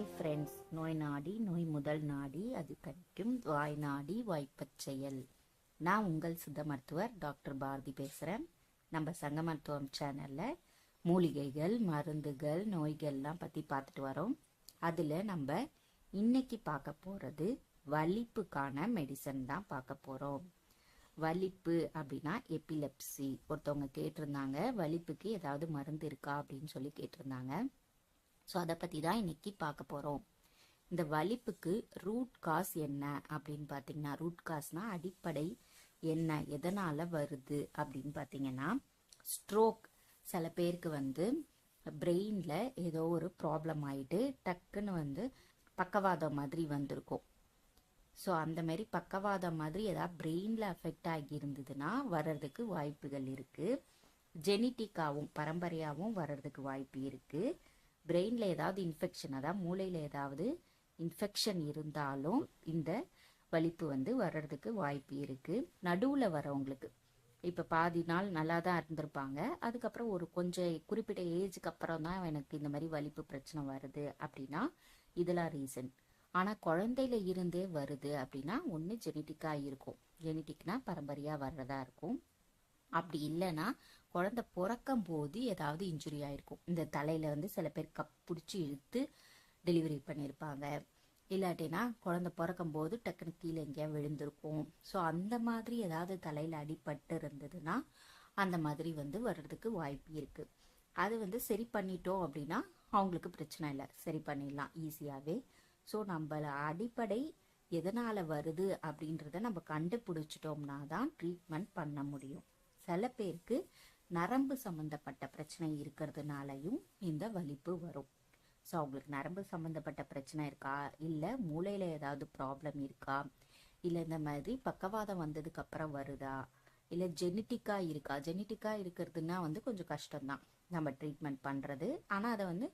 Hi friends நோய் நாடி நோய் முதல் நாடி அது கடிக்கும். வாய் நாடி வாய்ப்பச் செயல் நான் உங்கள் சித்த மருத்துவர் டாக்டர் பாரதி பேசுகிறேன் நம்ம சங்க மருத்துவம் சேனலில் மூலிகைகள் மருந்துகள் நோய்கள்லாம் பற்றி பார்த்துட்டு வரோம். அதில் நம்ம இன்னைக்கு பார்க்க போகிறது வலிப்புக்கான மெடிசன் தான் பார்க்க போகிறோம் வலிப்பு அப்படின்னா எபிலெப்சி ஒருத்தவங்க கேட்டிருந்தாங்க வலிப்புக்கு ஏதாவது மருந்து இருக்கா அப்படின்னு சொல்லி கேட்டிருந்தாங்க. ஸோ அதை பற்றி தான் இன்னைக்கு பார்க்க போகிறோம் இந்த வலிப்புக்கு ரூட் காஸ் என்ன அப்படின்னு பார்த்தீங்கன்னா ரூட் காஸ்னா அடிப்படை என்ன எதனால் வருது அப்படின்னு பார்த்தீங்கன்னா ஸ்ட்ரோக் சில பேருக்கு வந்து பிரெயினில் ஏதோ ஒரு ப்ராப்ளம் ஆகிட்டு டக்குன்னு வந்து பக்கவாதம் மாதிரி வந்திருக்கும். ஸோ அந்த மாதிரி பக்கவாதம் மாதிரி ஏதாவது பிரெயினில் அஃபெக்ட் ஆகி இருந்ததுன்னா வர்றதுக்கு வாய்ப்புகள் இருக்குது ஜெனிட்டிக்காகவும் பரம்பரையாகவும் வர்றதுக்கு வாய்ப்பு இருக்குது பிரெயினில் ஏதாவது இன்ஃபெக்ஷன் அதாவது மூளையில் ஏதாவது இன்ஃபெக்ஷன் இருந்தாலும் இந்த வலிப்பு வந்து வர்றதுக்கு வாய்ப்பு இருக்குது நடுவில் வரவங்களுக்கு இப்போ பாதி நாள் நல்லா தான் இருந்திருப்பாங்க. அதுக்கப்புறம் ஒரு கொஞ்சம் குறிப்பிட்ட ஏஜுக்கு அப்புறம் தான் எனக்கு இந்த மாதிரி வலிப்பு பிரச்சனை வருது அப்படின்னா இதெல்லாம் ரீசன் ஆனால் குழந்தையில இருந்தே வருது அப்படின்னா ஒன்று ஜெனட்டிக்காக இருக்கும். ஜெனட்டிக்னா பரம்பரையாக வர்றதா இருக்கும். அப்படி இல்லைன்னா குழந்தை பிறக்கும் போது ஏதாவது இன்ஜுரி ஆயிருக்கும். இந்த தலையில வந்து சில பேர் கப் பிடிச்சி இழுத்து டெலிவரி பண்ணியிருப்பாங்க. இல்லாட்டினா குழந்தை பிறக்கும் போது டக்குனு கீழே எங்கேயா விழுந்திருக்கும். ஸோ அந்த மாதிரி ஏதாவது தலையில் அடிபட்டு இருந்ததுன்னா அந்த மாதிரி வந்து வர்றதுக்கு வாய்ப்பு இருக்கு. அது வந்து சரி பண்ணிட்டோம் அப்படின்னா அவங்களுக்கு பிரச்சனை இல்லை. சரி பண்ணிடலாம் ஈஸியாகவே ஸோ நம்மள அடிப்படை எதனால் வருது அப்படின்றத நம்ம கண்டுபிடிச்சிட்டோம்னா தான் ட்ரீட்மெண்ட் பண்ண முடியும். சில பேருக்கு நரம்பு சம்மந்தப்பட்ட பிரச்சனை இருக்கிறதுனாலையும் இந்த வலிப்பு வரும். ஸோ அவங்களுக்கு நரம்பு சம்மந்தப்பட்ட பிரச்சனை இருக்கா? இல்லை மூளையில் ஏதாவது ப்ராப்ளம் இருக்கா? இல்லை இந்த மாதிரி பக்கவாதம் வந்ததுக்கப்புறம் வருதா? இல்லை ஜெனட்டிக்காக இருக்கா? ஜெனட்டிக்காக இருக்கிறதுனா வந்து கொஞ்சம் கஷ்டம்தான். நம்ம ட்ரீட்மெண்ட் பண்ணுறது ஆனால் அதை வந்து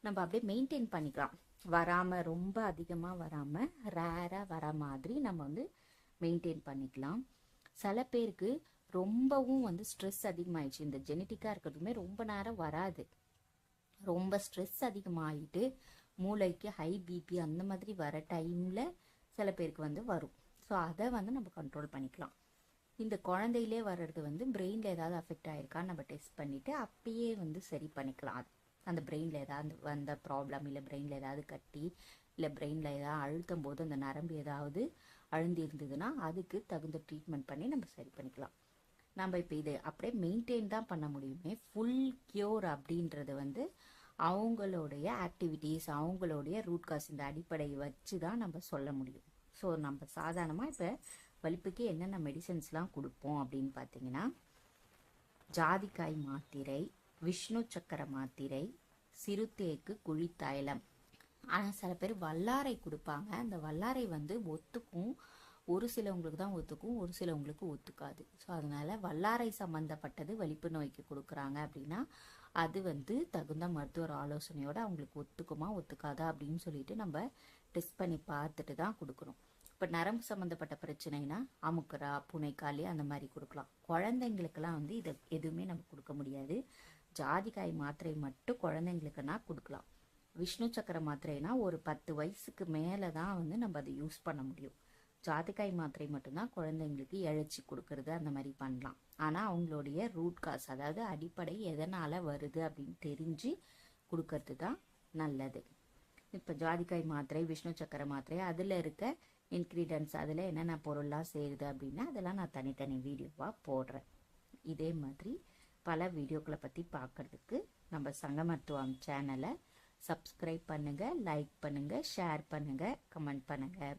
நம்ம அப்படியே மெயின்டைன் பண்ணிக்கலாம். வராமல் ரொம்ப அதிகமாக வராமல் ரேராக வர மாதிரி நம்ம வந்து மெயின்டைன் பண்ணிக்கலாம். சில பேருக்கு ரொம்பவும் வந்து ஸ்ட்ரெஸ் அதிகமாயிடுச்சு. இந்த ஜெனட்டிக்காக இருக்கிறதுமே ரொம்ப நேரம் வராது. ரொம்ப ஸ்ட்ரெஸ் அதிகமாகிட்டு மூளைக்கு ஹை பிபி அந்த மாதிரி வர டைமில் சில பேருக்கு வந்து வரும். ஸோ அதை வந்து நம்ம கண்ட்ரோல் பண்ணிக்கலாம். இந்த குழந்தையிலே வர்றது வந்து பிரெயினில் ஏதாவது அஃபெக்ட் ஆகிருக்கான்னு நம்ம டெஸ்ட் பண்ணிவிட்டு அப்பயே வந்து சரி பண்ணிக்கலாம் அது. அந்த பிரெயினில் ஏதாவது வந்த ப்ராப்ளம் இல்லை பிரெயினில் ஏதாவது கட்டி இல்லை பிரெயினில் ஏதாவது அழுத்தும் போது அந்த நரம்பு ஏதாவது அழுந்திருந்ததுன்னா அதுக்கு தகுந்த ட்ரீட்மெண்ட் பண்ணி நம்ம சரி பண்ணிக்கலாம். நம்ம இப்போ இது அப்படியே மெயின்டைன் தான் பண்ண முடியுமே. ஃபுல் கியூர் அப்படின்றது வந்து அவங்களுடைய ஆக்டிவிட்டீஸ் அவங்களுடைய ரூட் காஸ் இந்த அடிப்படையை வச்சு தான் நம்ம சொல்ல முடியும். ஸோ நம்ம சாதாரணமாக இப்போ வலிப்புக்கு என்னென்ன மெடிசன்ஸ்லாம் கொடுப்போம் அப்படின்னு பார்த்தீங்கன்னா ஜாதிக்காய் மாத்திரை விஷ்ணு சக்கர மாத்திரை சிறுத்தேக்கு குழித்தைலம் ஆனால் சில பேர் வல்லாரை கொடுப்பாங்க. அந்த வல்லாரை வந்து ஒத்துக்கும். ஒரு சிலவங்களுக்கு தான் ஒத்துக்கும் ஒரு சிலவங்களுக்கு ஒத்துக்காது. ஸோ அதனால் வல்லாரை சம்மந்தப்பட்டது வலிப்பு நோய்க்கு கொடுக்குறாங்க அப்படின்னா அது வந்து தகுந்த மருத்துவர் ஆலோசனையோடு அவங்களுக்கு ஒத்துக்குமா ஒத்துக்காதா அப்படின்னு சொல்லிட்டு நம்ம டெஸ்ட் பண்ணி பார்த்துட்டு தான் கொடுக்கணும். இப்போ நரம்பு சம்மந்தப்பட்ட பிரச்சனைனா அமுக்குரா புனைக்காளி அந்த மாதிரி கொடுக்கலாம். குழந்தைங்களுக்கெல்லாம் வந்து இதை எதுவுமே நம்ம கொடுக்க முடியாது. ஜாதிக்காய் மாத்திரை மட்டும் குழந்தைங்களுக்குன்னா கொடுக்கலாம். விஷ்ணு சக்கர மாத்திரைனா ஒரு பத்து வயசுக்கு மேலே தான் வந்து நம்ம அதை யூஸ் பண்ண முடியும். ஜாதிக்காய் மாத்திரை மட்டும்தான் குழந்தைங்களுக்கு இழைச்சி கொடுக்கறது அந்த மாதிரி பண்ணலாம். ஆனால் அவங்களுடைய ரூட் காஸ் அதாவது அடிப்படை எதனால் வருது அப்படின்னு தெரிஞ்சு கொடுக்கறது தான் நல்லது. இப்போ ஜாதிக்காய் மாத்திரை விஷ்ணு சக்கர மாத்திரை அதில் இருக்க இன்க்ரீடியன்ஸ் அதில் என்னென்ன பொருள்லாம் சேருது அப்படின்னா அதெல்லாம் நான் தனித்தனி வீடியோவாக போடுறேன். இதே மாதிரி பல வீடியோக்களை பற்றி பார்க்குறதுக்கு நம்ம சங்க மருத்துவம் சேனலை சப்ஸ்கிரைப் பண்ணுங்கள் லைக் பண்ணுங்கள் ஷேர் பண்ணுங்கள் கமெண்ட் பண்ணுங்கள்